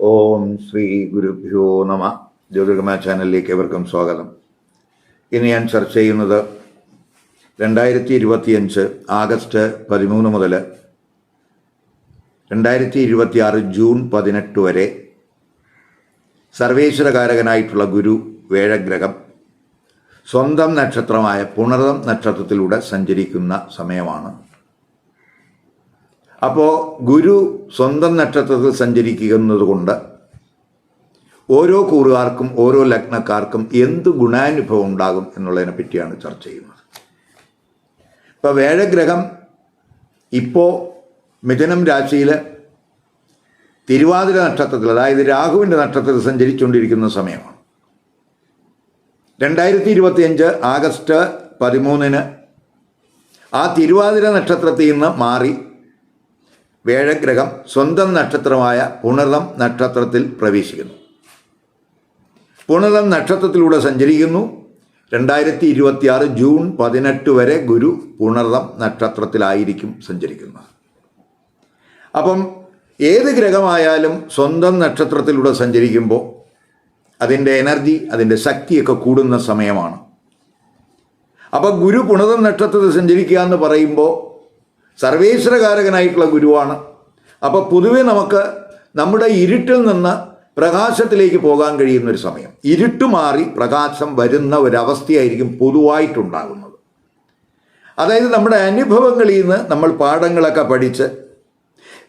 ഓം ശ്രീ ഗുരുഭ്യോ നമ. ജ്യോതിർഗമ ചാനലിലേക്ക് എവർക്കും സ്വാഗതം. ഇന്ന് ഞാൻ ചർച്ച ചെയ്യുന്നത് രണ്ടായിരത്തി ഇരുപത്തിയഞ്ച് ആഗസ്റ്റ് പതിമൂന്ന് മുതൽ രണ്ടായിരത്തി ഇരുപത്തി ആറ് ജൂൺ പതിനെട്ട് വരെ സർവേശ്വരകാരകനായിട്ടുള്ള ഗുരു വേഴഗ്രഹം സ്വന്തം നക്ഷത്രമായ പുണർതം നക്ഷത്രത്തിലൂടെ സഞ്ചരിക്കുന്ന സമയമാണ്. അപ്പോൾ ഗുരു സ്വന്തം നക്ഷത്രത്തിൽ സഞ്ചരിക്കുന്നത് കൊണ്ട് ഓരോ കൂറുകാർക്കും ഓരോ ലഗ്നക്കാർക്കും എന്ത് ഗുണാനുഭവം ഉണ്ടാകും എന്നുള്ളതിനെ പറ്റിയാണ് ചർച്ച ചെയ്യുന്നത്. ഇപ്പോൾ വേഴഗ്രഹം ഇപ്പോൾ മിഥുനം രാശിയിൽ തിരുവാതിര നക്ഷത്രത്തിൽ അതായത് രാഹുവിന്റെ നക്ഷത്രത്തിൽ സഞ്ചരിച്ചുകൊണ്ടിരിക്കുന്ന സമയമാണ്. രണ്ടായിരത്തി ഇരുപത്തിയഞ്ച് ആഗസ്റ്റ് പതിമൂന്നിന് ആ തിരുവാതിര നക്ഷത്രത്തിൽ നിന്ന് മാറി വേഴഗ്രഹം സ്വന്തം നക്ഷത്രമായ പുണർതം നക്ഷത്രത്തിൽ പ്രവേശിക്കുന്നു. പുണർതം നക്ഷത്രത്തിലൂടെ സഞ്ചരിക്കുന്നു. രണ്ടായിരത്തി ഇരുപത്തിയാറ് ജൂൺ പതിനെട്ട് വരെ ഗുരു പുണർതം നക്ഷത്രത്തിലായിരിക്കും സഞ്ചരിക്കുന്നത്. അപ്പം ഏത് ഗ്രഹമായാലും സ്വന്തം നക്ഷത്രത്തിലൂടെ സഞ്ചരിക്കുമ്പോൾ അതിന്റെ എനർജി അതിന്റെ ശക്തിയൊക്കെ കൂടുന്ന സമയമാണ്. അപ്പോൾ ഗുരു പുണതം നക്ഷത്രത്തിൽ സഞ്ചരിക്കുക എന്ന് പറയുമ്പോൾ സർവേശ്വരകാരകനായിട്ടുള്ള ഗുരുവാണ്. അപ്പോൾ പൊതുവെ നമുക്ക് നമ്മുടെ ഇരുട്ടിൽ നിന്ന് പ്രകാശത്തിലേക്ക് പോകാൻ കഴിയുന്ന ഒരു സമയം. ഇരുട്ട് മാറി പ്രകാശം വരുന്ന ഒരവസ്ഥയായിരിക്കും പൊതുവായിട്ടുണ്ടാകുന്നത്. അതായത് നമ്മുടെ അനുഭവങ്ങളിൽ നിന്ന് നമ്മൾ പാഠങ്ങളൊക്കെ പഠിച്ച്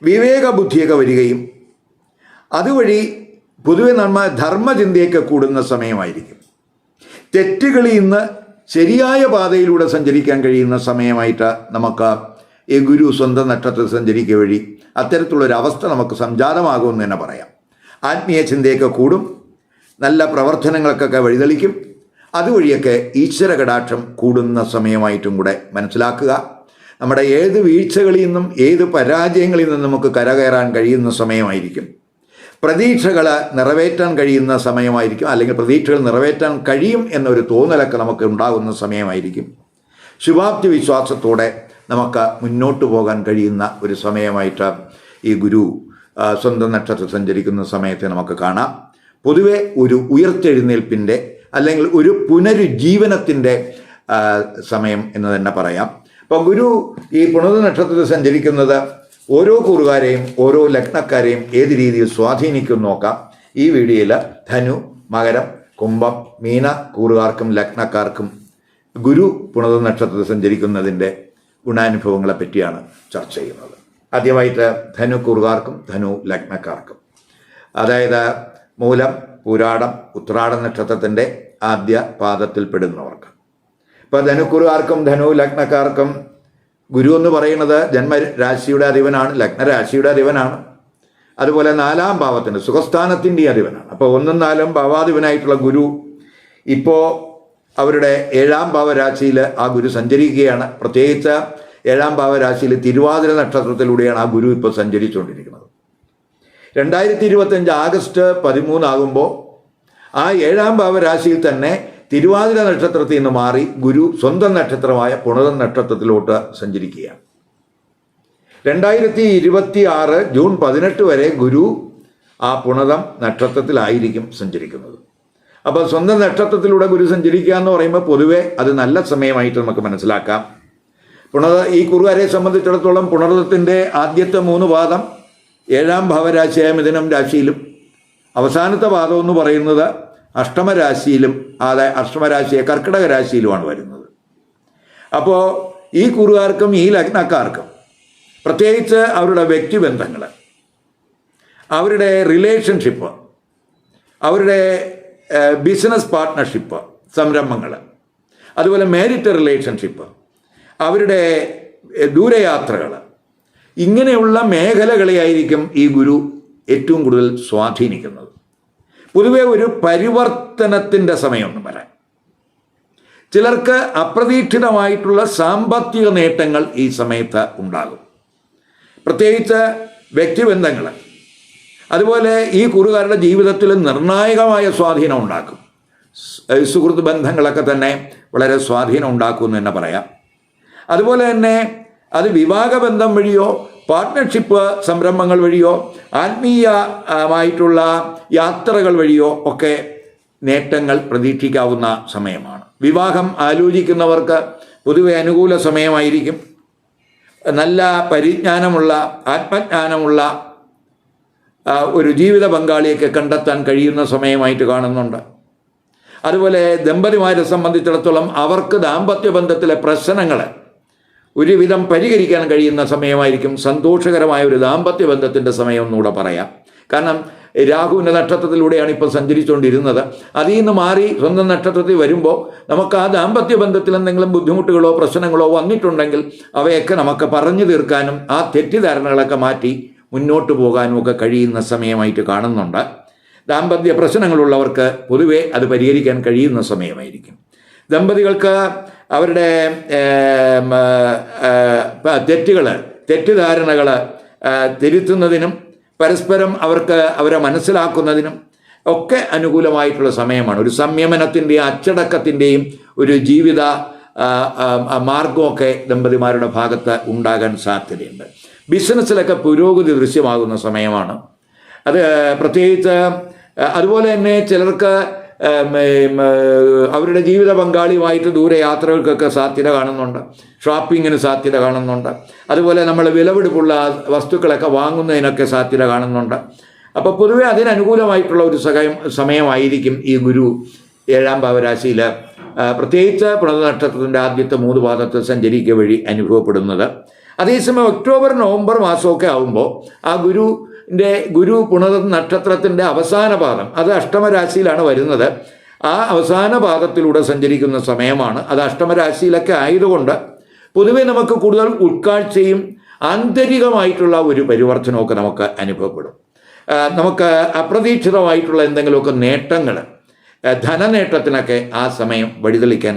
വിവേകബുദ്ധിയൊക്കെ വരികയും അതുവഴി പൊതുവെ നമ്മൾ ധർമ്മചിന്തയൊക്കെ കൂടുന്ന സമയമായിരിക്കും. തെറ്റുകളിൽ നിന്ന് ശരിയായ പാതയിലൂടെ സഞ്ചരിക്കാൻ കഴിയുന്ന സമയമായിട്ട് നമുക്ക് ഗുരു സ്വന്തം നക്ഷത്രത്തിൽ സഞ്ചരിക്കുക വഴി അത്തരത്തിലുള്ളൊരവസ്ഥ നമുക്ക് സംജാതമാകുമെന്ന് തന്നെ പറയാം. ആത്മീയ ചിന്തയൊക്കെ കൂടും നല്ല പ്രവർത്തനങ്ങൾക്കൊക്കെ വഴിതെളിക്കും അതുവഴിയൊക്കെ ഈശ്വര കടാക്ഷം കൂടുന്ന സമയമായിട്ടും കൂടെ മനസ്സിലാക്കുക. നമ്മുടെ ഏത് വീഴ്ചകളിൽ നിന്നും ഏത് പരാജയങ്ങളിൽ നിന്നും നമുക്ക് കരകയറാൻ കഴിയുന്ന സമയമായിരിക്കും. പ്രതീക്ഷകൾ നിറവേറ്റാൻ കഴിയുന്ന സമയമായിരിക്കും അല്ലെങ്കിൽ പ്രതീക്ഷകൾ നിറവേറ്റാൻ കഴിയും എന്നൊരു തോന്നലൊക്കെ നമുക്ക് ഉണ്ടാകുന്ന സമയമായിരിക്കും. ശുഭാപ്തി വിശ്വാസത്തോടെ നമുക്ക് മുന്നോട്ട് പോകാൻ കഴിയുന്ന ഒരു സമയമായിട്ട് ഈ ഗുരു സ്വന്തം നക്ഷത്രത്തിൽ സഞ്ചരിക്കുന്ന സമയത്തെ നമുക്ക് കാണാം. പൊതുവെ ഒരു ഉയർത്തെഴുന്നേൽപ്പിന്റെ അല്ലെങ്കിൽ ഒരു പുനരുജ്ജീവനത്തിന്റെ സമയം എന്ന് തന്നെ പറയാം. അപ്പം ഗുരു ഈ പുണത നക്ഷത്രത്തിൽ സഞ്ചരിക്കുന്നത് ഓരോ കൂറുകാരെയും ഓരോ ലഗ്നക്കാരെയും ഏത് രീതിയിൽ സ്വാധീനിക്കും നോക്കാം. ഈ വീഡിയോയിൽ ധനു മകരം കുംഭം മീന കൂറുകാർക്കും ലഗ്നക്കാർക്കും ഗുരു പുണത നക്ഷത്രത്തിൽ സഞ്ചരിക്കുന്നതിന്റെ ഗുണാനുഭവങ്ങളെ പറ്റിയാണ് ചർച്ച ചെയ്യുന്നത്. ആദ്യമായിട്ട് ധനു കുറുകാർക്കും ധനു ലഗ്നക്കാർക്കും. അതായത് മൂലം പുരാടം ഉത്രാട നക്ഷത്രത്തിന്റെ ആദ്യ പാദത്തിൽപ്പെടുന്നവർക്ക് ഇപ്പോൾ ധനുക്കുറുകാർക്കും ധനു ലഗ്നക്കാർക്കും ഗുരു എന്ന് പറയുന്നത് ജന്മരാശിയുടെ അധിപനാണ് ലഗ്നരാശിയുടെ അധിപനാണ്. അതുപോലെ നാലാം ഭാവത്തിന്റെ സുഖസ്ഥാനത്തിന്റെ അധിപനാണ്. അപ്പോൾ ഒന്നും നാലും ഭാവാധിപനായിട്ടുള്ള ഗുരു ഇപ്പോൾ അവരുടെ ഏഴാം ഭാവരാശിയിൽ ആ ഗുരു സഞ്ചരിക്കുകയാണ്. പ്രത്യേകിച്ച് ഏഴാം ഭാവരാശിയിൽ തിരുവാതിര നക്ഷത്രത്തിലൂടെയാണ് ആ ഗുരു ഇപ്പോൾ സഞ്ചരിച്ചുകൊണ്ടിരിക്കുന്നത്. രണ്ടായിരത്തി ഇരുപത്തഞ്ച് ആഗസ്റ്റ് പതിമൂന്നാകുമ്പോൾ ആ ഏഴാം ഭാവരാശിയിൽ തന്നെ തിരുവാതിര നക്ഷത്രത്തിൽ നിന്ന് മാറി ഗുരു സ്വന്തം നക്ഷത്രമായ പുണത നക്ഷത്രത്തിലോട്ട് സഞ്ചരിക്കുകയാണ്. രണ്ടായിരത്തി ഇരുപത്തി ആറ് ജൂൺ പതിനെട്ട് വരെ ഗുരു ആ പുണതം നക്ഷത്രത്തിലായിരിക്കും സഞ്ചരിക്കുന്നത്. അപ്പോൾ സ്വന്തം നക്ഷത്രത്തിലൂടെ ഗുരു സഞ്ചരിക്കുക എന്ന് പറയുമ്പോൾ പൊതുവെ അത് നല്ല സമയമായിട്ട് നമുക്ക് മനസ്സിലാക്കാം. പുണർ ഈ കുറുകാരെ സംബന്ധിച്ചിടത്തോളം പുണർത്തത്തിന്റെ ആദ്യത്തെ മൂന്ന് പാദം ഏഴാം ഭാവരാശിയായ മിഥുനം രാശിയിലും അവസാനത്തെ പാദം എന്ന് പറയുന്നത് അഷ്ടമരാശിയിലും അതായത് അഷ്ടമരാശിയെ കർക്കിടക രാശിയിലുമാണ് വരുന്നത്. അപ്പോൾ ഈ കുറുകാർക്കും ഈ ലഗ്നക്കാർക്കും പ്രത്യേകിച്ച് അവരുടെ വ്യക്തിബന്ധങ്ങൾ അവരുടെ റിലേഷൻഷിപ്പ് അവരുടെ ബിസിനസ് പാർട്ട്ണർഷിപ്പ് സംരംഭങ്ങൾ അതുപോലെ മേരിറ്റ് റിലേഷൻഷിപ്പ് അവരുടെ ദൂരയാത്രകൾ ഇങ്ങനെയുള്ള മേഖലകളെയായിരിക്കും ഈ ഗുരു ഏറ്റവും കൂടുതൽ സ്വാധീനിക്കുന്നത്. പൊതുവെ ഒരു പരിവർത്തനത്തിന്റെ സമയമൊന്നും വരാൻ. ചിലർക്ക് അപ്രതീക്ഷിതമായിട്ടുള്ള സാമ്പത്തിക നേട്ടങ്ങൾ ഈ സമയത്ത് ഉണ്ടാകും. പ്രത്യേകിച്ച് വ്യക്തിബന്ധങ്ങൾ അതുപോലെ ഈ കുറുകാരുടെ ജീവിതത്തിൽ നിർണായകമായ സ്വാധീനം ഉണ്ടാക്കും. സുഹൃത്ത് ബന്ധങ്ങളൊക്കെ തന്നെ വളരെ സ്വാധീനം ഉണ്ടാക്കും എന്ന് തന്നെ പറയാം. അതുപോലെ തന്നെ അത് വിവാഹബന്ധം വഴിയോ പാർട്ട്ണർഷിപ്പ് സംരംഭങ്ങൾ വഴിയോ ആത്മീയമായിട്ടുള്ള യാത്രകൾ വഴിയോ ഒക്കെ നേട്ടങ്ങൾ പ്രതീക്ഷിക്കാവുന്ന സമയമാണ്. വിവാഹം ആലോചിക്കുന്നവർക്ക് പൊതുവെ അനുകൂല സമയമായിരിക്കും. നല്ല പരിജ്ഞാനമുള്ള ആത്മജ്ഞാനമുള്ള ഒരു ജീവിത പങ്കാളിയൊക്കെ കണ്ടെത്താൻ കഴിയുന്ന സമയമായിട്ട് കാണുന്നുണ്ട്. അതുപോലെ ദമ്പതിമാരെ സംബന്ധിച്ചിടത്തോളം അവർക്ക് ദാമ്പത്യ ബന്ധത്തിലെ പ്രശ്നങ്ങൾ ഒരുവിധം പരിഹരിക്കാൻ കഴിയുന്ന സമയമായിരിക്കും. സന്തോഷകരമായ ഒരു ദാമ്പത്യ ബന്ധത്തിന്റെ സമയം എന്നൂടെ പറയാം. കാരണം രാഹുവിന്റെ നക്ഷത്രത്തിലൂടെയാണ് ഇപ്പോൾ സഞ്ചരിച്ചുകൊണ്ടിരുന്നത്. അതിൽ നിന്ന് മാറി സ്വന്തം നക്ഷത്രത്തിൽ വരുമ്പോൾ നമുക്ക് ആ ദാമ്പത്യ ബന്ധത്തിൽ എന്തെങ്കിലും ബുദ്ധിമുട്ടുകളോ പ്രശ്നങ്ങളോ വന്നിട്ടുണ്ടെങ്കിൽ അവയൊക്കെ നമുക്ക് പറഞ്ഞു തീർക്കാനും ആ തെറ്റിദ്ധാരണകളൊക്കെ മാറ്റി മുന്നോട്ട് പോകാനും ഒക്കെ കഴിയുന്ന സമയമായിട്ട് കാണുന്നുണ്ട്. ദാമ്പത്യ പ്രശ്നങ്ങളുള്ളവർക്ക് പൊതുവെ അത് പരിഹരിക്കാൻ കഴിയുന്ന സമയമായിരിക്കും. ദമ്പതികൾക്ക് അവരുടെ തെറ്റുകൾ തെറ്റിദ്ധാരണകൾ തിരുത്തുന്നതിനും പരസ്പരം അവർക്ക് അവരെ മനസ്സിലാക്കുന്നതിനും ഒക്കെ അനുകൂലമായിട്ടുള്ള സമയമാണ്. ഒരു സംയമനത്തിന്റെയും അച്ചടക്കത്തിന്റെയും ഒരു ജീവിത മാർഗമൊക്കെ ദമ്പതിമാരുടെ ഭാഗത്ത് ഉണ്ടാകാൻ സാധ്യതയുണ്ട്. ബിസിനസ്സിലൊക്കെ പുരോഗതി ദൃശ്യമാകുന്ന സമയമാണ്. അത് പ്രത്യേകിച്ച് അതുപോലെ തന്നെ ചിലർക്ക് അവരുടെ ജീവിത പങ്കാളിയുമായിട്ട് ദൂരെ യാത്രകൾക്കൊക്കെ സാധ്യത കാണുന്നുണ്ട്. ഷോപ്പിങ്ങിന് സാധ്യത കാണുന്നുണ്ട്. അതുപോലെ നമ്മൾ വിലപിടിപ്പുള്ള വസ്തുക്കളൊക്കെ വാങ്ങുന്നതിനൊക്കെ സാധ്യത കാണുന്നുണ്ട്. അപ്പോൾ പൊതുവെ അതിനനുകൂലമായിട്ടുള്ള ഒരു സഹായം സമയമായിരിക്കും ഈ ഗുരു ഏഴാം ഭാവരാശിയിൽ പ്രത്യേകിച്ച് പ്രണത നക്ഷത്രത്തിന്റെ ആദ്യത്തെ മൂന്ന് പാദത്തിൽ സഞ്ചരിക്കുക വഴി അനുഭവപ്പെടുന്നത്. അതേസമയം ഒക്ടോബർ നവംബർ മാസമൊക്കെ ആകുമ്പോൾ ആ ഗുരുവിന്റെ ഗുരു പുണർ നക്ഷത്രത്തിന്റെ അവസാന പാദം അത് അഷ്ടമരാശിയിലാണ് വരുന്നത്. ആ അവസാന പാദത്തിലൂടെ സഞ്ചരിക്കുന്ന സമയമാണ്. അത് അഷ്ടമരാശിയിലൊക്കെ ആയതുകൊണ്ട് പൊതുവെ നമുക്ക് കൂടുതൽ ഉൾക്കാഴ്ചയും ആന്തരികമായിട്ടുള്ള ഒരു പരിവർത്തനമൊക്കെ നമുക്ക് അനുഭവപ്പെടും. നമുക്ക് അപ്രതീക്ഷിതമായിട്ടുള്ള എന്തെങ്കിലുമൊക്കെ നേട്ടങ്ങൾ ധനനേട്ടത്തിനൊക്കെ ആ സമയം വഴിതെളിക്കാൻ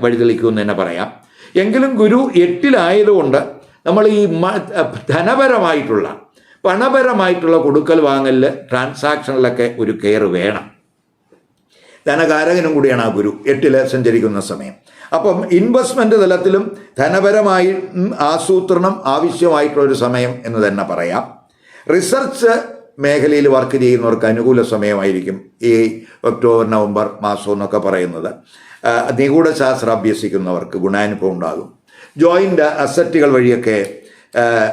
വഴിതെളിക്കുമെന്ന് തന്നെ പറയാം. എങ്കിലും ഗുരു എട്ടിലായതുകൊണ്ട് നമ്മൾ ഈ ധനപരമായിട്ടുള്ള പണപരമായിട്ടുള്ള കൊടുക്കൽ വാങ്ങലിൽ ട്രാൻസാക്ഷനിലൊക്കെ ഒരു കെയർ വേണം. ധനകാരകനും കൂടിയാണ് ആ ഗുരു. എട്ടിൽ സഞ്ചരിക്കുന്ന സമയം. അപ്പം ഇൻവെസ്റ്റ്മെന്റ് തലത്തിലും ധനപരമായി ആസൂത്രണം ആവശ്യമായിട്ടുള്ള ഒരു സമയം എന്ന് തന്നെ പറയാം. റിസർച്ച് മേഖലയിൽ വർക്ക് ചെയ്യുന്നവർക്ക് അനുകൂല സമയമായിരിക്കും ഈ ഒക്ടോബർ നവംബർ മാസം എന്നൊക്കെ പറയുന്നത്. നിഗൂഢശാസ്ത്രം അഭ്യസിക്കുന്നവർക്ക് ഗുണാനുഭവം ഉണ്ടാകും. ജോയിന്റ് അസറ്റുകൾ വഴിയൊക്കെ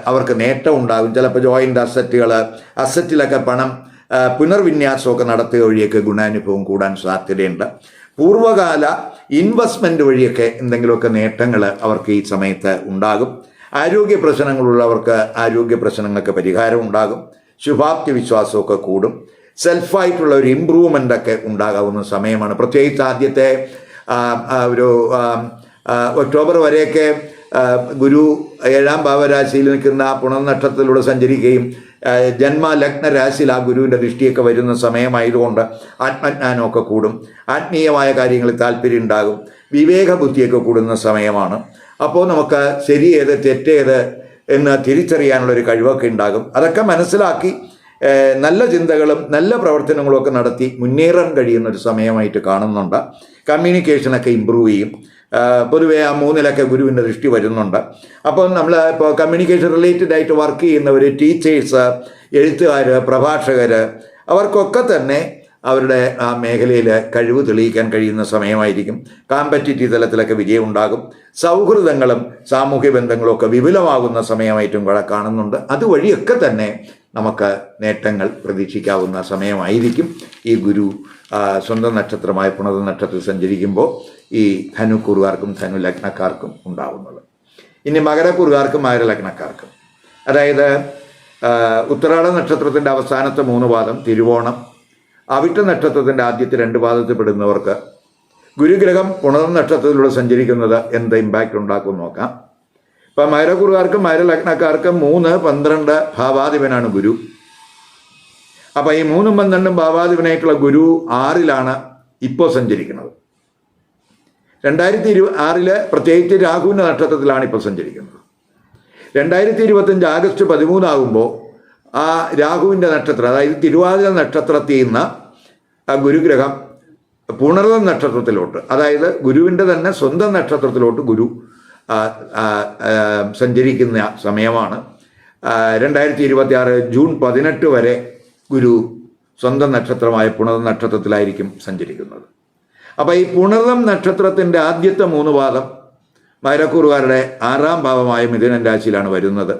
അവർക്ക് നേട്ടം ഉണ്ടാകും. ചിലപ്പോൾ ജോയിന്റ് അസറ്റുകൾ അസറ്റിലൊക്കെ പണം പുനർവിന്യാസമൊക്കെ നടത്തുക വഴിയൊക്കെ ഗുണാനുഭവം കൂടാൻ സാധ്യതയുണ്ട്. പൂർവകാല ഇൻവെസ്റ്റ്മെന്റ് വഴിയൊക്കെ എന്തെങ്കിലുമൊക്കെ നേട്ടങ്ങൾ അവർക്ക് ഈ സമയത്ത് ഉണ്ടാകും. ആരോഗ്യ പ്രശ്നങ്ങളുള്ളവർക്ക് ആരോഗ്യ പ്രശ്നങ്ങൾക്ക് പരിഹാരം ഉണ്ടാകും. ശുഭാപ്തി വിശ്വാസമൊക്കെ കൂടും. സെൽഫായിട്ടുള്ള ഒരു ഇമ്പ്രൂവ്മെന്റ് ഒക്കെ ഉണ്ടാകാവുന്ന സമയമാണ്. പ്രത്യേകിച്ച് ആദ്യത്തെ ഒരു ഒക്ടോബർ വരെയൊക്കെ ഗുരു ഏഴാം ഭാവരാശിയിൽ നിൽക്കുന്ന പുണർനക്ഷത്രത്തിലൂടെ സഞ്ചരിക്കുകയും ആ, ജന്മ ലഗ്ന രാശിയിൽ ആ ഗുരുവിന്റെ ദൃഷ്ടിയൊക്കെ വരുന്ന സമയമായതുകൊണ്ട് ആത്മജ്ഞാനമൊക്കെ കൂടും. ആത്മീയമായ കാര്യങ്ങളിൽ താല്പര്യം ഉണ്ടാകും. വിവേക ബുദ്ധിയൊക്കെ കൂടുന്ന സമയമാണ്. അപ്പോൾ നമുക്ക് ശരിയേത് തെറ്റേത് എന്ന് തിരിച്ചറിയാനുള്ളൊരു കഴിവൊക്കെ ഉണ്ടാകും. അതൊക്കെ മനസ്സിലാക്കി നല്ല ചിന്തകളും നല്ല പ്രവർത്തനങ്ങളും ഒക്കെ നടത്തി മുന്നേറാൻ കഴിയുന്ന ഒരു സമയമായിട്ട് കാണുന്നുണ്ട്. കമ്മ്യൂണിക്കേഷനൊക്കെ ഇമ്പ്രൂവ് ചെയ്യും. പൊതുവേ ആ മൂന്നിലൊക്കെ ഗുരുവിന്റെ ദൃഷ്ടി വരുന്നുണ്ട്. അപ്പം നമ്മൾ ഇപ്പോൾ കമ്മ്യൂണിക്കേഷൻ റിലേറ്റഡ് ആയിട്ട് വർക്ക് ചെയ്യുന്നവർ ടീച്ചേഴ്സ് എഴുത്തുകാർ പ്രഭാഷകർ അവർക്കൊക്കെ തന്നെ അവരുടെ ആ മേഖലയിൽ കഴിവ് തെളിയിക്കാൻ കഴിയുന്ന സമയമായിരിക്കും. കാമ്പറ്റിറ്റീവ് തലത്തിലൊക്കെ വിജയം ഉണ്ടാകും സൗഹൃദങ്ങളും സാമൂഹ്യ ബന്ധങ്ങളും ഒക്കെ വിപുലമാകുന്ന സമയമായിട്ടും കൂടെ കാണുന്നുണ്ട്. അതുവഴിയൊക്കെ തന്നെ നമുക്ക് നേട്ടങ്ങൾ പ്രതീക്ഷിക്കാവുന്ന സമയമായിരിക്കും. ഈ ഗുരു സ്വന്തം നക്ഷത്രമായ പുണത നക്ഷത്രത്തിൽ സഞ്ചരിക്കുമ്പോൾ ഈ ധനുക്കുറുകാർക്കും ധനു ലഗ്നക്കാർക്കും ഉണ്ടാവുന്നത്. ഇനി മകരക്കുറുകാർക്കും മകരലഗ്നക്കാർക്കും. അതായത് ഉത്തരാട നക്ഷത്രത്തിന്റെ അവസാനത്തെ മൂന്ന് പാദം തിരുവോണം അവിട്ട നക്ഷത്രത്തിന്റെ ആദ്യത്തെ രണ്ട് പാദത്തിൽ പെടുന്നവർക്ക് ഗുരുഗ്രഹം പുണർ നക്ഷത്രത്തിലൂടെ സഞ്ചരിക്കുന്നത് എന്ത് ഇമ്പാക്റ്റ് ഉണ്ടാക്കും നോക്കാം. ഇപ്പം മകരക്കുറുകാർക്കും മകരലഗ്നക്കാർക്കും മൂന്ന് പന്ത്രണ്ട് ഭാവാധിപനാണ് ഗുരു. അപ്പം ഈ മൂന്നും പന്ത്രണ്ടും ഭാവാധിപനായിട്ടുള്ള ഗുരു ആറിലാണ് ഇപ്പോൾ സഞ്ചരിക്കുന്നത്. രണ്ടായിരത്തി ഇരു ആറിൽ പ്രത്യേകിച്ച് രാഹുവിന്റെ നക്ഷത്രത്തിലാണ് ഇപ്പോൾ സഞ്ചരിക്കുന്നത്. രണ്ടായിരത്തി ഇരുപത്തഞ്ച് ആഗസ്റ്റ് പതിമൂന്നാകുമ്പോൾ ആ രാഹുവിന്റെ നക്ഷത്രം അതായത് തിരുവാതിര നക്ഷത്രത്തിൽ നിന്ന് ആ ഗുരുഗ്രഹം പുണർന്ന നക്ഷത്രത്തിലോട്ട് അതായത് ഗുരുവിന്റെ തന്നെ സ്വന്തം നക്ഷത്രത്തിലോട്ട് ഗുരു സഞ്ചരിക്കുന്ന സമയമാണ്. രണ്ടായിരത്തി ഇരുപത്തി ആറ് ജൂൺ പതിനെട്ട് വരെ ഗുരു സ്വന്തം നക്ഷത്രമായ പുണർ നക്ഷത്രത്തിലായിരിക്കും സഞ്ചരിക്കുന്നത്. അപ്പോൾ ഈ പുണർതം നക്ഷത്രത്തിന്റെ ആദ്യത്തെ മൂന്ന് പാദം മൈരക്കൂറുകാരുടെ ആറാം ഭാവമായ മിഥുനൻ രാശിയിലാണ് വരുന്നത്.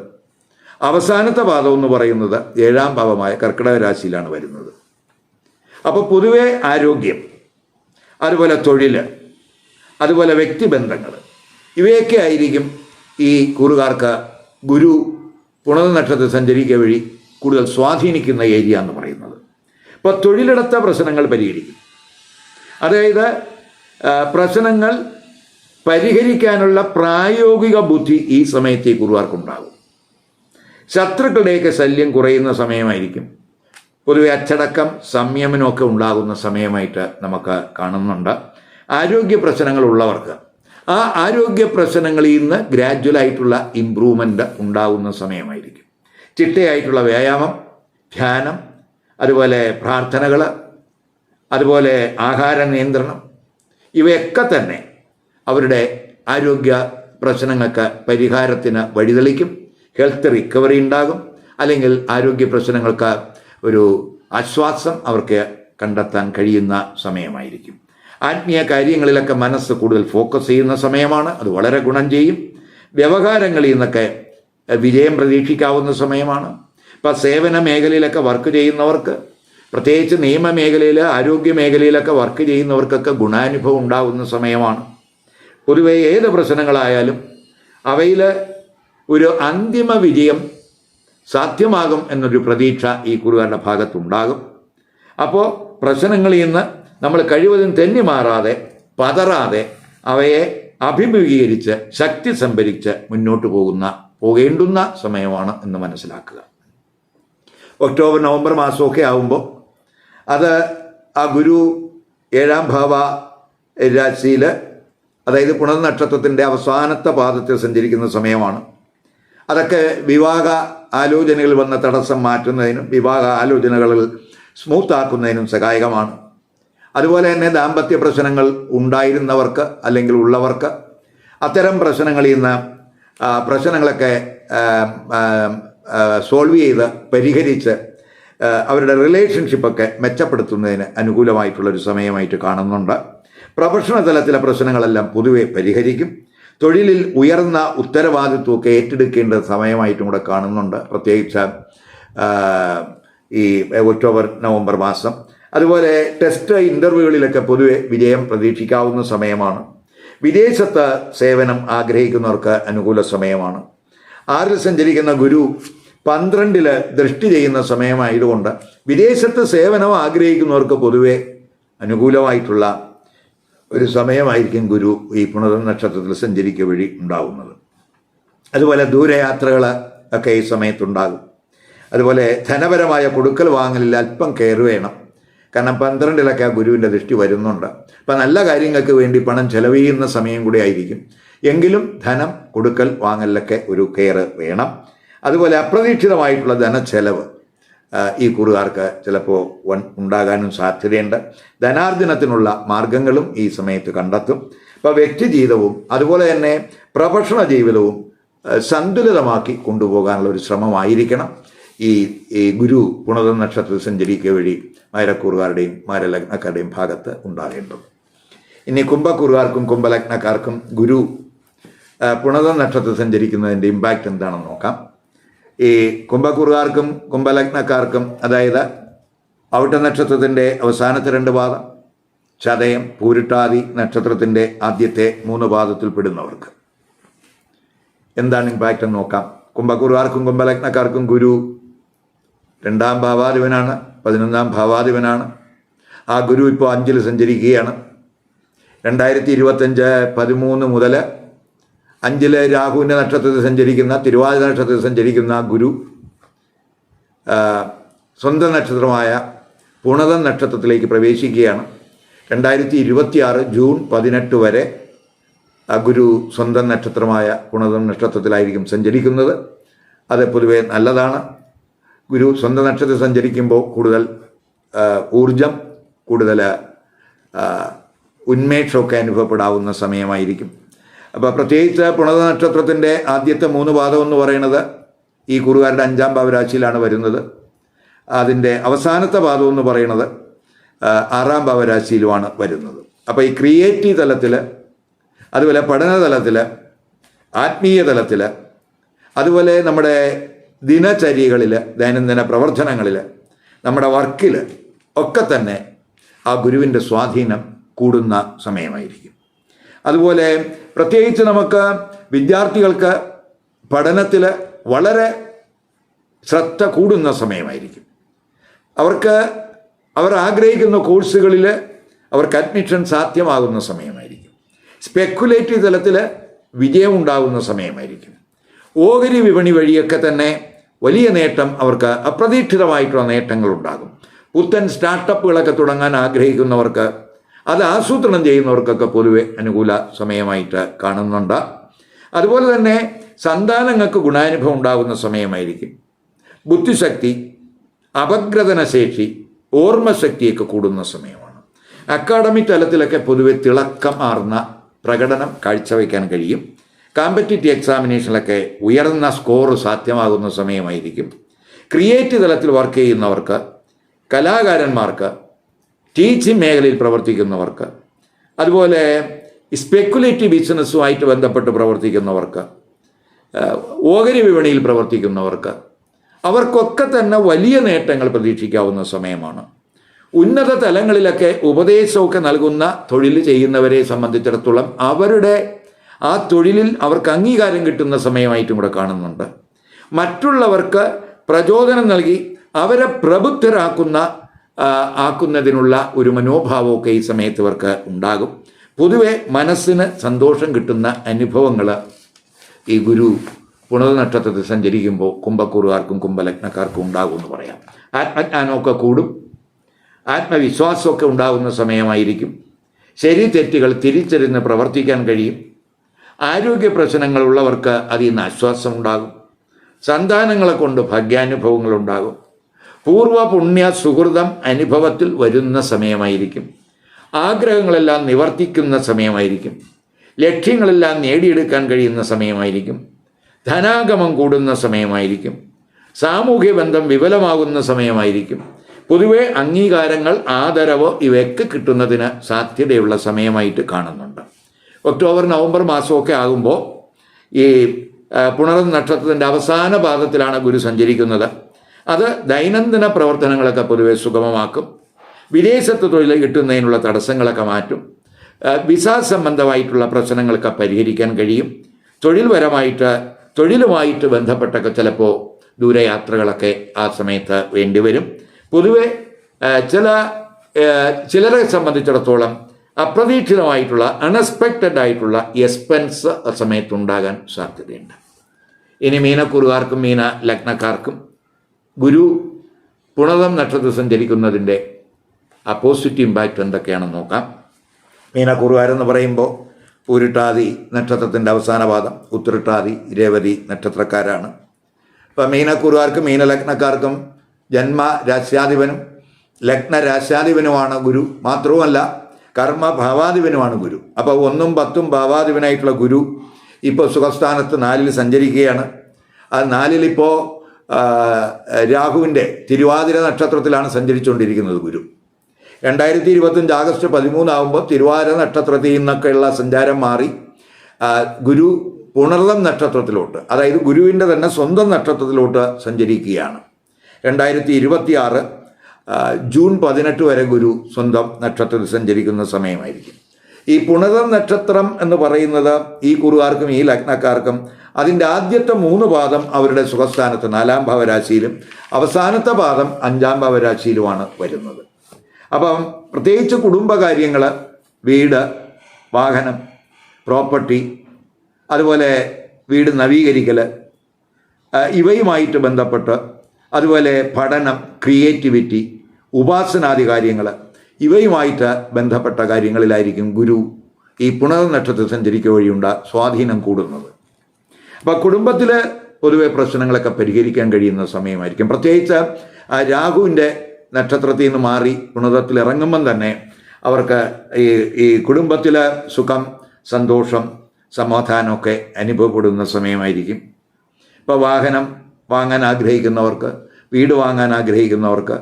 അവസാനത്തെ പാദം എന്ന് പറയുന്നത് ഏഴാം ഭാവമായ കർക്കിടക രാശിയിലാണ് വരുന്നത്. അപ്പോൾ പൊതുവെ ആരോഗ്യം അതുപോലെ തൊഴിൽ അതുപോലെ വ്യക്തിബന്ധങ്ങൾ ഇവയൊക്കെ ആയിരിക്കും ഈ കൂറുകാർക്ക് ഗുരു പുണർ നക്ഷത്രത്തിൽ സഞ്ചരിക്കുക വഴി കൂടുതൽ സ്വാധീനിക്കുന്ന ഏരിയ എന്ന് പറയുന്നത്. ഇപ്പൊ തൊഴിലിടത്ത പ്രശ്നങ്ങൾ പരിഹരിക്കും. അതായത് പ്രശ്നങ്ങൾ പരിഹരിക്കാനുള്ള പ്രായോഗിക ബുദ്ധി ഈ സമയത്ത് ഈ കുറുവാർക്കുണ്ടാകും ശത്രുക്കളുടെയൊക്കെ ശല്യം കുറയുന്ന സമയമായിരിക്കും. പൊതുവെ അച്ചടക്കം സംയമനമൊക്കെ ഉണ്ടാകുന്ന സമയമായിട്ട് നമുക്ക് കാണുന്നുണ്ട്. ആരോഗ്യ പ്രശ്നങ്ങൾ ഉള്ളവർക്ക്. ആ ആരോഗ്യ പ്രശ്നങ്ങളിൽ നിന്ന് ഗ്രാജ്വലായിട്ടുള്ള ഇമ്പ്രൂവ്മെന്റ് ഉണ്ടാകുന്ന സമയമായിരിക്കും. ചിട്ടയായിട്ടുള്ള വ്യായാമം ധ്യാനം അതുപോലെ പ്രാർത്ഥനകൾ അതുപോലെ ആഹാര നിയന്ത്രണം ഇവയൊക്കെ തന്നെ അവരുടെ ആരോഗ്യ പ്രശ്നങ്ങൾക്ക് പരിഹാരത്തിന് വഴിതെളിക്കും. ഹെൽത്ത് റിക്കവറി ഉണ്ടാകും. അല്ലെങ്കിൽ ആരോഗ്യ പ്രശ്നങ്ങൾക്ക് ഒരു ആശ്വാസം അവർക്ക് കണ്ടെത്താൻ കഴിയുന്ന സമയമായിരിക്കും. ആത്മീയ കാര്യങ്ങളിലൊക്കെ മനസ്സ് കൂടുതൽ ഫോക്കസ് ചെയ്യുന്ന സമയമാണ്. അത് വളരെ ഗുണം ചെയ്യും. വ്യവഹാരങ്ങളിൽ നിന്നൊക്കെ വിജയം പ്രതീക്ഷിക്കാവുന്ന സമയമാണ്. ഇപ്പം സേവന മേഖലയിലൊക്കെ വർക്ക് ചെയ്യുന്നവർക്ക് പ്രത്യേകിച്ച് നിയമ മേഖലയിൽ ആരോഗ്യ മേഖലയിലൊക്കെ വർക്ക് ചെയ്യുന്നവർക്കൊക്കെ ഗുണാനുഭവം ഉണ്ടാകുന്ന സമയമാണ്. പൊതുവെ ഏത് പ്രശ്നങ്ങളായാലും അവയിൽ ഒരു അന്തിമ വിജയം സാധ്യമാകും എന്നൊരു പ്രതീക്ഷ ഈ കുറുകാരുടെ ഭാഗത്തുണ്ടാകും. അപ്പോൾ പ്രശ്നങ്ങളിൽ നിന്ന് നമ്മൾ കഴിവതും തെന്നി മാറാതെ പതറാതെ അവയെ അഭിമുഖീകരിച്ച് ശക്തി സംഭരിച്ച് മുന്നോട്ട് പോകുന്ന പോകേണ്ടുന്ന സമയമാണ് എന്ന് മനസ്സിലാക്കുക. ഒക്ടോബർ നവംബർ മാസമൊക്കെ ആകുമ്പോൾ അത് ആ ഗുരു ഏഴാം ഭാവ രാശിയിൽ അതായത് പുണർനക്ഷത്രത്തിന്റെ അവസാനത്തെ പാദത്തിൽ സഞ്ചരിക്കുന്ന സമയമാണ്. അതൊക്കെ വിവാഹ ആലോചനകൾ വന്ന തടസ്സം മാറ്റുന്നതിനും വിവാഹ ആലോചനകൾ സ്മൂത്ത് ആക്കുന്നതിനും സഹായകമാണ്. അതുപോലെ തന്നെ ദാമ്പത്യ പ്രശ്നങ്ങൾ ഉണ്ടായിരുന്നവർക്ക് അല്ലെങ്കിൽ ഉള്ളവർക്ക് അത്തരം പ്രശ്നങ്ങളിൽ നിന്ന് പ്രശ്നങ്ങളൊക്കെ സോൾവ് ചെയ്ത് പരിഹരിച്ച് അവരുടെ റിലേഷൻഷിപ്പൊക്കെ മെച്ചപ്പെടുത്തുന്നതിന് അനുകൂലമായിട്ടുള്ളൊരു സമയമായിട്ട് കാണുന്നുണ്ട്. പ്രൊഫഷണൽ തലത്തിലെ പ്രശ്നങ്ങളെല്ലാം പൊതുവെ പരിഹരിക്കും. തൊഴിലിൽ ഉയർന്ന ഉത്തരവാദിത്വമൊക്കെ ഏറ്റെടുക്കേണ്ട സമയമായിട്ടും കൂടെ കാണുന്നുണ്ട്. പ്രത്യേകിച്ച് ഈ ഒക്ടോബർ നവംബർ മാസം. അതുപോലെ ടെസ്റ്റ് ഇന്റർവ്യൂകളിലൊക്കെ പൊതുവെ വിജയം പ്രതീക്ഷിക്കാവുന്ന സമയമാണ്. വിദേശത്ത് സേവനം ആഗ്രഹിക്കുന്നവർക്ക് അനുകൂല സമയമാണ്. ആറിൽ സഞ്ചരിക്കുന്ന ഗുരു പന്ത്രണ്ടിൽ ദൃഷ്ടി ചെയ്യുന്ന സമയമായതുകൊണ്ട് വിദേശത്ത് സേവനം ആഗ്രഹിക്കുന്നവർക്ക് പൊതുവെ അനുകൂലമായിട്ടുള്ള ഒരു സമയമായിരിക്കും ഗുരു ഈ പുണർ നക്ഷത്രത്തിൽ സഞ്ചരിക്കുക വഴി ഉണ്ടാകുന്നത് അതുപോലെ ദൂരയാത്രകൾ ഒക്കെ ഈ സമയത്തുണ്ടാകും. അതുപോലെ ധനപരമായ കൊടുക്കൽ വാങ്ങലിൽ അല്പം കെയർ വേണം. കാരണം പന്ത്രണ്ടിലൊക്കെ ആ ഗുരുവിന്റെ ദൃഷ്ടി വരുന്നുണ്ട്. അപ്പം നല്ല കാര്യങ്ങൾക്ക് വേണ്ടി പണം ചെലവ് ചെയ്യുന്ന സമയം കൂടി ആയിരിക്കും. എങ്കിലും ധനം കൊടുക്കൽ വാങ്ങലിലൊക്കെ ഒരു കെയർ വേണം. അതുപോലെ അപ്രതീക്ഷിതമായിട്ടുള്ള ധനച്ചെലവ് ഈ കുറുകാർക്ക് ചിലപ്പോൾ ഉണ്ടാകാനും സാധ്യതയുണ്ട്. ധനാർജനത്തിനുള്ള മാർഗങ്ങളും ഈ സമയത്ത് കണ്ടെത്തും. അപ്പോൾ വ്യക്തി ജീവിതവും അതുപോലെ തന്നെ പ്രൊഫഷണൽ ജീവിതവും സന്തുലിതമാക്കി കൊണ്ടുപോകാനുള്ള ഒരു ശ്രമമായിരിക്കണം. ഈ ഈ ഗുരു പുണത നക്ഷത്രത്തിൽ സഞ്ചരിക്കുക വഴി മൈരക്കൂറുകാരുടെയും മൈരലഗ്നക്കാരുടെയും ഭാഗത്ത് ഉണ്ടാകേണ്ടത്. ഇനി കുംഭക്കൂറുകാർക്കും കുംഭലഗ്നക്കാർക്കും ഗുരു പുണത നക്ഷത്രത്തിൽ സഞ്ചരിക്കുന്നതിന്റെ ഇമ്പാക്റ്റ് എന്താണെന്ന് നോക്കാം. ഈ കുംഭക്കൂറുകാർക്കും കുംഭലഗ്നക്കാർക്കും അതായത് ഔട്ട നക്ഷത്രത്തിന്റെ അവസാനത്തെ രണ്ട് പാദം ചതയം പൂരിട്ടാതി നക്ഷത്രത്തിന്റെ ആദ്യത്തെ മൂന്ന് പാദത്തിൽ പെടുന്നവർക്ക്. എന്താണ് ഇമ്പാക്റ്റ് എന്ന് നോക്കാം. കുംഭക്കൂറുകാർക്കും കുംഭലഗ്നക്കാർക്കും ഗുരു രണ്ടാം ഭാവാധിപനാണ് പതിനൊന്നാം ഭാവാധിപനാണ്. ആ ഗുരു ഇപ്പോൾ അഞ്ചിൽ സഞ്ചരിക്കുകയാണ്. രണ്ടായിരത്തി ഇരുപത്തഞ്ച് പതിമൂന്ന് മുതൽ അഞ്ചിൽ രാഹുവിന്റെ നക്ഷത്രത്തിൽ സഞ്ചരിക്കുന്ന തിരുവാതിര നക്ഷത്രത്തിൽ സഞ്ചരിക്കുന്ന ഗുരു സ്വന്തം നക്ഷത്രമായ പുണതം നക്ഷത്രത്തിലേക്ക് പ്രവേശിക്കുകയാണ്. രണ്ടായിരത്തി ഇരുപത്തിയാറ് ജൂൺ പതിനെട്ട് വരെ ആ ഗുരു സ്വന്തം നക്ഷത്രമായ പുണതം നക്ഷത്രത്തിലായിരിക്കും സഞ്ചരിക്കുന്നത്. അത് പൊതുവേ നല്ലതാണ്. ഗുരു സ്വന്തം നക്ഷത്രത്തിൽ സഞ്ചരിക്കുമ്പോൾ കൂടുതൽ ഊർജം കൂടുതൽ ഉന്മേഷമൊക്കെ അനുഭവപ്പെടാവുന്ന സമയമായിരിക്കും. അപ്പോൾ പ്രത്യേകിച്ച് പുണത നക്ഷത്രത്തിന്റെ ആദ്യത്തെ മൂന്ന് പാദം എന്ന് പറയുന്നത് ഈ കുറുകാരുടെ അഞ്ചാം ഭാവരാശിയിലാണ് വരുന്നത്. അതിന്റെ അവസാനത്തെ പാദം എന്ന് പറയുന്നത് ആറാം ഭാവരാശിയിലുമാണ് വരുന്നത്. അപ്പോൾ ഈ ക്രിയേറ്റീവ് തലത്തിൽ അതുപോലെ പഠന തലത്തിൽ ആത്മീയ തലത്തിൽ അതുപോലെ നമ്മുടെ ദിനചര്യകളിൽ ദൈനംദിന പ്രവർത്തനങ്ങളിൽ നമ്മുടെ വർക്കിൽ ഒക്കെ തന്നെ ആ ഗുരുവിന്റെ സ്വാധീനം കൂടുന്ന സമയമായിരിക്കും. അതുപോലെ പ്രത്യേകിച്ച് നമുക്ക് വിദ്യാർത്ഥികൾക്ക് പഠനത്തിൽ വളരെ ശ്രദ്ധ കൂടുന്ന സമയമായിരിക്കും. അവർക്ക് അവർ ആഗ്രഹിക്കുന്ന കോഴ്സുകളിൽ അവർക്ക് അഡ്മിഷൻ സാധ്യമാകുന്ന സമയമായിരിക്കും. സ്പെക്കുലേറ്റീവ് തലത്തിൽ വിജയം ഉണ്ടാകുന്ന സമയമായിരിക്കും. ഓഹരി വിപണി വഴിയൊക്കെ തന്നെ വലിയ നേട്ടം അവർക്ക് അപ്രതീക്ഷിതമായിട്ടുള്ള നേട്ടങ്ങൾ ഉണ്ടാകും പുത്തൻ സ്റ്റാർട്ടപ്പുകളൊക്കെ തുടങ്ങാൻ ആഗ്രഹിക്കുന്നവർക്ക് അത് ആസൂത്രണം ചെയ്യുന്നവർക്കൊക്കെ പൊതുവെ അനുകൂല സമയമായിട്ട് കാണുന്നുണ്ട്. അതുപോലെ തന്നെ സന്താനങ്ങൾക്ക് ഗുണാനുഭവം ഉണ്ടാകുന്ന സമയമായിരിക്കും. ബുദ്ധിശക്തി അപഗ്രഥന ശേഷി ഓർമ്മശക്തിയൊക്കെ കൂടുന്ന സമയമാണ്. അക്കാഡമിക് തലത്തിലൊക്കെ പൊതുവെ തിളക്കമാർന്ന പ്രകടനം കാഴ്ചവെക്കാൻ കഴിയും. കാമ്പറ്റീറ്റീവ് എക്സാമിനേഷനിലൊക്കെ ഉയർന്ന സ്കോർ സാധ്യമാകുന്ന സമയമായിരിക്കും. ക്രിയേറ്റീവ് തലത്തിൽ വർക്ക് ചെയ്യുന്നവർക്ക് കലാകാരന്മാർക്ക് ടീച്ചിങ് മേഖലയിൽ പ്രവർത്തിക്കുന്നവർക്ക് അതുപോലെ സ്പെക്കുലേറ്റീവ് ബിസിനസ്സുമായിട്ട് ബന്ധപ്പെട്ട് പ്രവർത്തിക്കുന്നവർക്ക് ഓഹരി വിപണിയിൽ പ്രവർത്തിക്കുന്നവർക്ക് അവർക്കൊക്കെ തന്നെ വലിയ നേട്ടങ്ങൾ പ്രതീക്ഷിക്കാവുന്ന സമയമാണ്. ഉന്നത തലങ്ങളിലൊക്കെ ഉപദേശമൊക്കെ നൽകുന്ന തൊഴിൽ ചെയ്യുന്നവരെ സംബന്ധിച്ചിടത്തോളം അവരുടെ ആ തൊഴിലിൽ അവർക്ക് അംഗീകാരം കിട്ടുന്ന സമയമായിട്ടും കൂടെ കാണുന്നുണ്ട്. മറ്റുള്ളവർക്ക് പ്രചോദനം നൽകി അവരെ പ്രബുദ്ധരാക്കുന്ന ആക്കുന്നതിനുള്ള ഒരു മനോഭാവമൊക്കെ ഈ സമയത്ത് ഇവർക്ക് ഉണ്ടാകും. പൊതുവെ മനസ്സിന് സന്തോഷം കിട്ടുന്ന അനുഭവങ്ങൾ ഈ ഗുരു പുനർനക്ഷത്രത്തിൽ സഞ്ചരിക്കുമ്പോൾ കുംഭക്കൂറുകാർക്കും കുംഭലഗ്നക്കാർക്കും ഉണ്ടാകും എന്ന് പറയാം. ആത്മജ്ഞാനമൊക്കെ കൂടും. ആത്മവിശ്വാസമൊക്കെ ഉണ്ടാകുന്ന സമയമായിരിക്കും. ശരി തെറ്റുകൾ തിരിച്ചറിഞ്ഞ് പ്രവർത്തിക്കാൻ കഴിയും. ആരോഗ്യ പ്രശ്നങ്ങളുള്ളവർക്ക് അതിൽ നിന്ന് ആശ്വാസം ഉണ്ടാകും സന്താനങ്ങളെ കൊണ്ട് ഭാഗ്യാനുഭവങ്ങൾ ഉണ്ടാകും പൂർവ പുണ്യ സുഹൃതം അനുഭവത്തിൽ വരുന്ന സമയമായിരിക്കും. ആഗ്രഹങ്ങളെല്ലാം നിവർത്തിക്കുന്ന സമയമായിരിക്കും. ലക്ഷ്യങ്ങളെല്ലാം നേടിയെടുക്കാൻ കഴിയുന്ന സമയമായിരിക്കും. ധനാഗമം കൂടുന്ന സമയമായിരിക്കും. സാമൂഹ്യ ബന്ധം വിപുലമാകുന്ന സമയമായിരിക്കും. പൊതുവെ അംഗീകാരങ്ങൾ ആദരവ് ഇവയൊക്കെ കിട്ടുന്നതിന് സാധ്യതയുള്ള സമയമായിട്ട് കാണുന്നുണ്ട്. ഒക്ടോബർ നവംബർ മാസമൊക്കെ ആകുമ്പോൾ ഈ പുണർ നക്ഷത്രത്തിന്റെ അവസാന പാദത്തിലാണ് ഗുരു സഞ്ചരിക്കുന്നത്. അത് ദൈനംദിന പ്രവർത്തനങ്ങളൊക്കെ പൊതുവെ സുഗമമാക്കും. വിദേശത്ത് തൊഴിൽ കിട്ടുന്നതിനുള്ള തടസ്സങ്ങളൊക്കെ മാറ്റും. വിസ സംബന്ധമായിട്ടുള്ള പ്രശ്നങ്ങളൊക്കെ പരിഹരിക്കാൻ കഴിയും. തൊഴിൽപരമായിട്ട് തൊഴിലുമായിട്ട് ബന്ധപ്പെട്ടൊക്കെ ചിലപ്പോൾ ദൂരയാത്രകളൊക്കെ ആ സമയത്ത് വേണ്ടിവരും. പൊതുവെ ചില ചിലരെ സംബന്ധിച്ചിടത്തോളം അപ്രതീക്ഷിതമായിട്ടുള്ള അൺഎക്സ്പെക്റ്റഡ് ആയിട്ടുള്ള എക്സ്പെൻസ് ആ സമയത്ത് ഉണ്ടാകാൻ സാധ്യതയുണ്ട്. ഇനി മീനക്കുറുകാർക്കും മീന ലഗ്നക്കാർക്കും ഗുരു പുണതം നക്ഷത്രം സഞ്ചരിക്കുന്നതിന്റെ ആ പോസിറ്റീവ് ഇമ്പാക്റ്റ് എന്തൊക്കെയാണെന്ന് നോക്കാം. മീനക്കുറുവാരെന്ന് പറയുമ്പോൾ പൂരിട്ടാതി നക്ഷത്രത്തിന്റെ അവസാന പാദം ഉത്തരട്ടാതി രേവതി നക്ഷത്രക്കാരാണ്. ഇപ്പം മീനക്കുറുവാർക്കും മീനലഗ്നക്കാർക്കും ജന്മ രാശ്യാധിപനും ലഗ്ന രാശ്യാധിപനുമാണ് ഗുരു. മാത്രവുമല്ല കർമ്മ ഭാവാധിപനുമാണ് ഗുരു. അപ്പോൾ ഒന്നും പത്തും ഭാവാധിപനായിട്ടുള്ള ഗുരു ഇപ്പോൾ സുഖസ്ഥാനത്ത് നാലിൽ സഞ്ചരിക്കുകയാണ്. ആ നാലിലിപ്പോൾ രാഹുവിന്റെ തിരുവാതിര നക്ഷത്രത്തിലാണ് സഞ്ചരിച്ചുകൊണ്ടിരിക്കുന്നത് ഗുരു. രണ്ടായിരത്തി ഇരുപത്തഞ്ച് ആഗസ്റ്റ് പതിമൂന്നാകുമ്പോൾ തിരുവാതിര നക്ഷത്രത്തിൽ നിന്നൊക്കെയുള്ള സഞ്ചാരം മാറി ഗുരു പുണർലം നക്ഷത്രത്തിലോട്ട് അതായത് ഗുരുവിന്റെ തന്നെ സ്വന്തം നക്ഷത്രത്തിലോട്ട് സഞ്ചരിക്കുകയാണ്. രണ്ടായിരത്തി ഇരുപത്തി ആറ് ജൂൺ പതിനെട്ട് വരെ ഗുരു സ്വന്തം നക്ഷത്രത്തിൽ സഞ്ചരിക്കുന്ന സമയമായിരിക്കും. ഈ പുണരം നക്ഷത്രം എന്ന് പറയുന്നത് ഈ കുറുകാർക്കും ഈ ലഗ്നക്കാർക്കും അതിന്റെ ആദ്യത്തെ മൂന്ന് പാദം അവരുടെ സുഖസ്ഥാനത്ത് നാലാം ഭാവരാശിയിലും അവസാനത്തെ പാദം അഞ്ചാം ഭാവരാശിയിലുമാണ് വരുന്നത്. അപ്പം പ്രത്യേകിച്ച് കുടുംബകാര്യങ്ങൾ വീട് വാഹനം പ്രോപ്പർട്ടി അതുപോലെ വീട് നവീകരിക്കൽ ഇവയുമായിട്ട് ബന്ധപ്പെട്ട് അതുപോലെ പഠനം ക്രിയേറ്റിവിറ്റി ഉപാസനാദി കാര്യങ്ങൾ ഇവയുമായിട്ട് ബന്ധപ്പെട്ട കാര്യങ്ങളിലായിരിക്കും ഗുരു ഈ പുണർ നക്ഷത്രത്തിൽ സഞ്ചരിക്കുക വഴിയുണ്ട സ്വാധീനം കൂടുന്നത്. അപ്പോൾ കുടുംബത്തിൽ പൊതുവെ പ്രശ്നങ്ങളൊക്കെ പരിഹരിക്കാൻ കഴിയുന്ന സമയമായിരിക്കും. പ്രത്യേകിച്ച് രാഹുവിന്റെ നക്ഷത്രത്തിൽ നിന്ന് മാറി ഗുണതത്തിൽ ഇറങ്ങുമ്പം തന്നെ അവർക്ക് ഈ ഈ കുടുംബത്തിലെ സുഖം സന്തോഷം സമാധാനമൊക്കെ അനുഭവപ്പെടുന്ന സമയമായിരിക്കും. ഇപ്പോൾ വാഹനം വാങ്ങാൻ ആഗ്രഹിക്കുന്നവർക്ക് വീട് വാങ്ങാൻ ആഗ്രഹിക്കുന്നവർക്ക്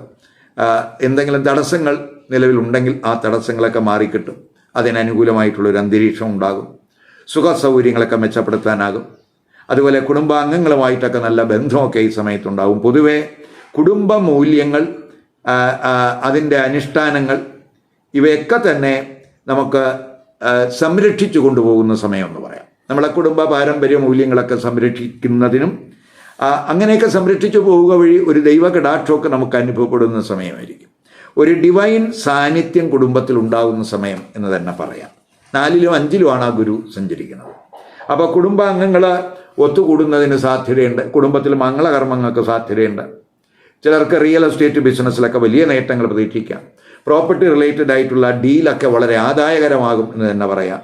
എന്തെങ്കിലും തടസ്സങ്ങൾ നിലവിലുണ്ടെങ്കിൽ ആ തടസ്സങ്ങളൊക്കെ മാറിക്കിട്ടും. അതിനനുകൂലമായിട്ടുള്ളൊരു അന്തരീക്ഷം ഉണ്ടാകും. സുഖ സൗകര്യങ്ങളൊക്കെ മെച്ചപ്പെടുത്താനാകും. അതുപോലെ കുടുംബാംഗങ്ങളുമായിട്ടൊക്കെ നല്ല ബന്ധമൊക്കെ ഈ സമയത്തുണ്ടാവും. പൊതുവേ കുടുംബ മൂല്യങ്ങൾ അതിന്റെ അനുഷ്ഠാനങ്ങൾ ഇവയൊക്കെ തന്നെ നമുക്ക് സംരക്ഷിച്ചു കൊണ്ടുപോകുന്ന സമയമെന്ന് പറയാം. നമ്മളെ കുടുംബ പാരമ്പര്യ മൂല്യങ്ങളൊക്കെ സംരക്ഷിക്കുന്നതിനും അങ്ങനെയൊക്കെ സംരക്ഷിച്ചു പോവുക വഴി ഒരു ദൈവ കടാക്ഷമൊക്കെ നമുക്ക് അനുഭവപ്പെടുന്ന സമയമായിരിക്കും. ഒരു ഡിവൈൻ സാന്നിധ്യം കുടുംബത്തിൽ ഉണ്ടാകുന്ന സമയം എന്ന് തന്നെ പറയാം. നാലിലും അഞ്ചിലുമാണ് ആ ഗുരു സഞ്ചരിക്കുന്നത്. അപ്പോൾ കുടുംബാംഗങ്ങൾ ഒത്തുകൂടുന്നതിന് സാധ്യതയുണ്ട്. കുടുംബത്തിൽ മംഗളകർമ്മങ്ങൾക്ക് സാധ്യതയുണ്ട്. ചിലർക്ക് റിയൽ എസ്റ്റേറ്റ് ബിസിനസ്സിലൊക്കെ വലിയ നേട്ടങ്ങൾ പ്രതീക്ഷിക്കാം. പ്രോപ്പർട്ടി റിലേറ്റഡ് ആയിട്ടുള്ള ഡീലൊക്കെ വളരെ ആദായകരമാകും എന്ന് തന്നെ പറയാം.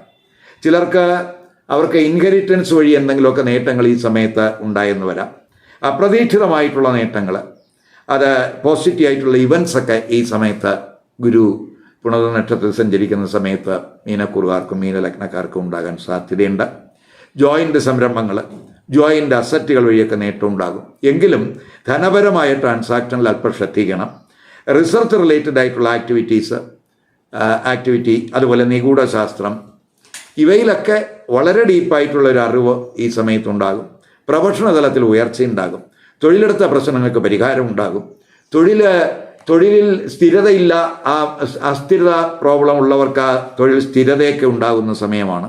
ചിലർക്ക് അവർക്ക് ഇൻഹെറിറ്റൻസ് വഴി എന്തെങ്കിലുമൊക്കെ നേട്ടങ്ങൾ ഈ സമയത്ത് ഉണ്ടായെന്ന് വരാം. അപ്രതീക്ഷിതമായിട്ടുള്ള നേട്ടങ്ങൾ അത് പോസിറ്റീവ് ആയിട്ടുള്ള ഒക്കെ ഈ സമയത്ത് ഗുരു പുണത നക്ഷത്രത്തിൽ സഞ്ചരിക്കുന്ന സമയത്ത് മീനക്കുറുകാർക്കും മീനലഗ്നക്കാർക്കും ഉണ്ടാകാൻ സാധ്യതയുണ്ട്. ജോയിന്റ് സംരംഭങ്ങൾ ജോയിന്റ് അസറ്റുകൾ വഴിയൊക്കെ നേട്ടം ഉണ്ടാകും. എങ്കിലും ധനപരമായ ട്രാൻസാക്ഷനിൽ അല്പം ശ്രദ്ധിക്കണം. റിസർച്ച് റിലേറ്റഡ് ആയിട്ടുള്ള ആക്ടിവിറ്റീസ് ആക്ടിവിറ്റി അതുപോലെ നിഗൂഢശാസ്ത്രം ഇവയിലൊക്കെ വളരെ ഡീപ്പായിട്ടുള്ള ഒരു അറിവ് ഈ സമയത്തുണ്ടാകും പ്രൊഫഷണൽ തലത്തിൽ ഉയർച്ചയുണ്ടാകും തൊഴിലെടുത്ത പ്രശ്നങ്ങൾക്ക് പരിഹാരം ഉണ്ടാകും. തൊഴിൽ തൊഴിലിൽ സ്ഥിരതയില്ല ആ അസ്ഥിരത പ്രോബ്ലം ഉള്ളവർക്ക് ആ തൊഴിൽ സ്ഥിരതയൊക്കെ ഉണ്ടാകുന്ന സമയമാണ്.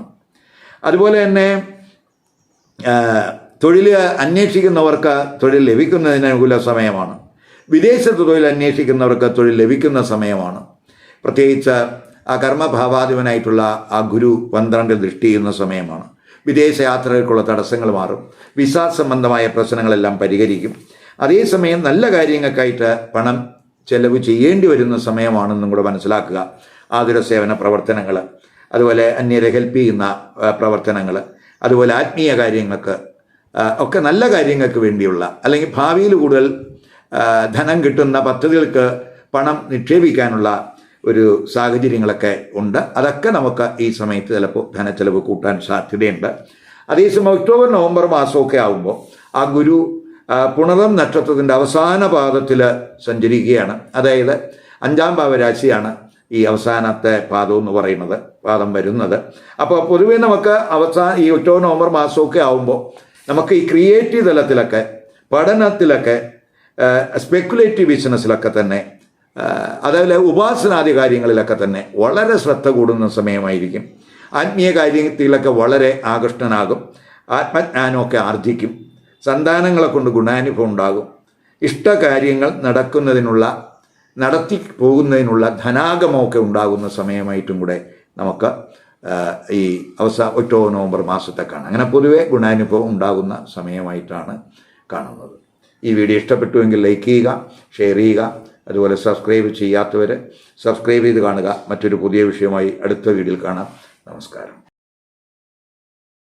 അതുപോലെ തന്നെ തൊഴിൽ അന്വേഷിക്കുന്നവർക്ക് തൊഴിൽ ലഭിക്കുന്നതിന് അനുകൂല സമയമാണ്. വിദേശത്ത് തൊഴിൽ അന്വേഷിക്കുന്നവർക്ക് തൊഴിൽ ലഭിക്കുന്ന സമയമാണ്. പ്രത്യേകിച്ച് ആ കർമ്മഭാവാധിപനായിട്ടുള്ള ആ ഗുരു പന്ത്രണ്ട് ദൃഷ്ടി ചെയ്യുന്ന സമയമാണ്. വിദേശ യാത്രകൾക്കുള്ള തടസ്സങ്ങൾ മാറും. വിസ സംബന്ധമായ പ്രശ്നങ്ങളെല്ലാം പരിഹരിക്കും. അതേസമയം നല്ല കാര്യങ്ങൾക്കായിട്ട് പണം ചെലവ് ചെയ്യേണ്ടി വരുന്ന സമയമാണെന്നും കൂടെ മനസ്സിലാക്കുക. ആതുര സേവന പ്രവർത്തനങ്ങൾ അതുപോലെ അന്യരെ ഹെൽപ്പ് ചെയ്യുന്ന പ്രവർത്തനങ്ങൾ അതുപോലെ ആത്മീയ കാര്യങ്ങൾക്ക് ഒക്കെ നല്ല കാര്യങ്ങൾക്ക് വേണ്ടിയുള്ള അല്ലെങ്കിൽ ഭാവിയിൽ കൂടുതൽ ധനം കിട്ടുന്ന പദ്ധതികൾക്ക് പണം നിക്ഷേപിക്കാനുള്ള ഒരു സാഹചര്യങ്ങളൊക്കെ ഉണ്ട്. അതൊക്കെ നമുക്ക് ഈ സമയത്ത് ചിലപ്പോൾ ധനച്ചെലവ് കൂട്ടാൻ സാധ്യതയുണ്ട്. അതേസമയം ഒക്ടോബർ നവംബർ മാസമൊക്കെ ആകുമ്പോൾ ആ ഗുരു പുണറം നക്ഷത്രത്തിന്റെ അവസാന പാദത്തിൽ സഞ്ചരിക്കുകയാണ്. അതായത് അഞ്ചാം ഭാവരാശിയാണ് ഈ അവസാനത്തെ പാദം എന്ന് പറയുന്നത് പാദം വരുന്നത്. അപ്പോൾ പൊതുവേ നമുക്ക് അവസാന ഈ ഒക്ടോബർ നവംബർ മാസമൊക്കെ ആകുമ്പോൾ നമുക്ക് ഈ ക്രിയേറ്റീവ് തലത്തിലൊക്കെ പഠനത്തിലൊക്കെ സ്പെക്കുലേറ്റീവ് ബിസിനസ്സിലൊക്കെ തന്നെ അതേപോലെ ഉപാസനാദി കാര്യങ്ങളിലൊക്കെ തന്നെ വളരെ ശ്രദ്ധ കൂടുന്ന സമയമായിരിക്കും. ആത്മീയ കാര്യത്തിലൊക്കെ വളരെ ആകൃഷ്ടനാകും. ആത്മജ്ഞാനമൊക്കെ ആർജിക്കും. സന്താനങ്ങളെ കൊണ്ട് ഗുണാനുഭവം ഉണ്ടാകും. ഇഷ്ടകാര്യങ്ങൾ നടക്കുന്നതിനുള്ള നടത്തി പോകുന്നതിനുള്ള ധനാഗമമൊക്കെ ഉണ്ടാകുന്ന സമയമായിട്ടും കൂടെ നമുക്ക് ഈ അവസാന ഒക്ടോബർ നവംബർ മാസത്തെ കാണാം. അങ്ങനെ പൊതുവെ ഗുണാനുഭവം ഉണ്ടാകുന്ന സമയമായിട്ടാണ് കാണുന്നത്. ഈ വീഡിയോ ഇഷ്ടപ്പെട്ടുവെങ്കിൽ ലൈക്ക് ചെയ്യുക ഷെയർ ചെയ്യുക അതുപോലെ സബ്സ്ക്രൈബ് ചെയ്യാത്തവർ സബ്സ്ക്രൈബ് ചെയ്ത് കാണുക. മറ്റൊരു പുതിയ വിഷയമായി അടുത്ത വീഡിയോയിൽ കാണാം. നമസ്കാരം.